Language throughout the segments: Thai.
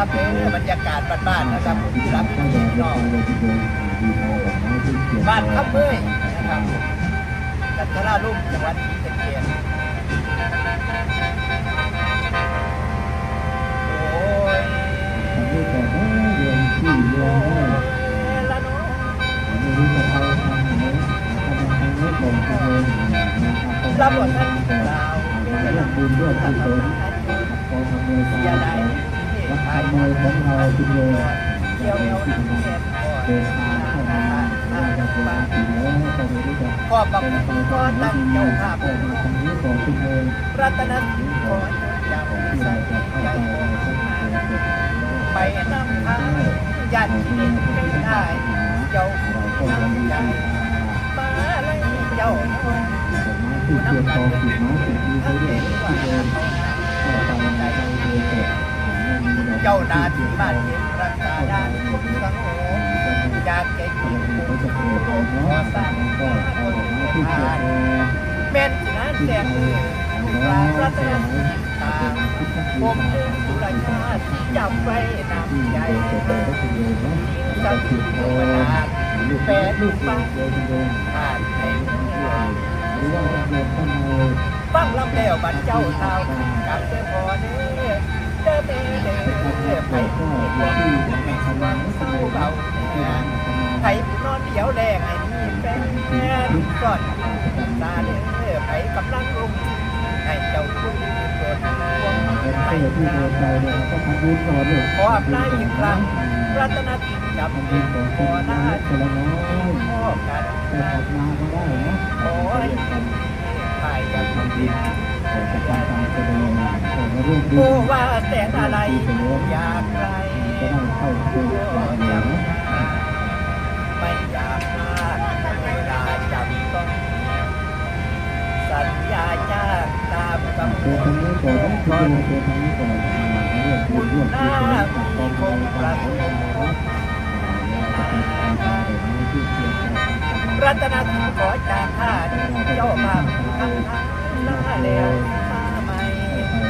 ครับเด้อบรรยากาศบ้านๆนะครับผมที่รับพี่น้องบ้านครับเอ้ยนะครับกันทราลุ่มจังหวัดศรีสะเกษโอ้ยรับบทท่านลาวเป็นบุญด้วยท่านลาวเสียดาย ที่ไทยเกี่ยเอวน้ำเสียก่อนขอบคุณก็ตั้งเจ้าภาพรัตนสินขออย่างใส่ใจไปนำทางยันที่ไม่ได้เจ้าน้ำใจมาเลยเจ้าผู้น้ำกันทั้ เจ้านาที่บ้านเห็นรักษาด้านทุกสังโฆอยากแก่กินผู้ขอสร้างคนทานเป็นนั้นแดงมือปรารัตนตาผมเป็นสุรชาติจับไว้นำใจสักทีโบราแปดลูกฟังผ่านแห่งฟังลำแล้วบัดเจ้าเท้ากับเจ้าพอเด้อ ไปที่ความไม่สว่างเศร้าเบาไผ่นอนเดียวแดงไอ้นี่แฟนก่อนตาเด้อไผ่กำลังลงให้เจ้าคุยเกิดควงไผ่กลางขออำนาจอีกครั้งรัตนกิจจับมือขอหน้าที่มอบกันขอให้ไผ่ยังดิ นโอ้ว่าแสนอะไรอยากไรก็ยังไม่อยากพลาดเวลาจำต้อง สัญญาจ้างตามกำหนดคุณหน้ามีคงประสงค์รัตนคุณขอจากข้าเจ้าภาพข้างหน้าแล้ว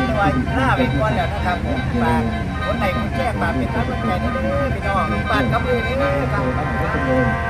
พี่น้องแต่ว่าล่าไปก่อนแล้วนะครับผมฝากคนไหนคุณแจ้งมาเป็นท่านผู้ใจนี่พี่น้องฝากกับมือนี่เด้อครับ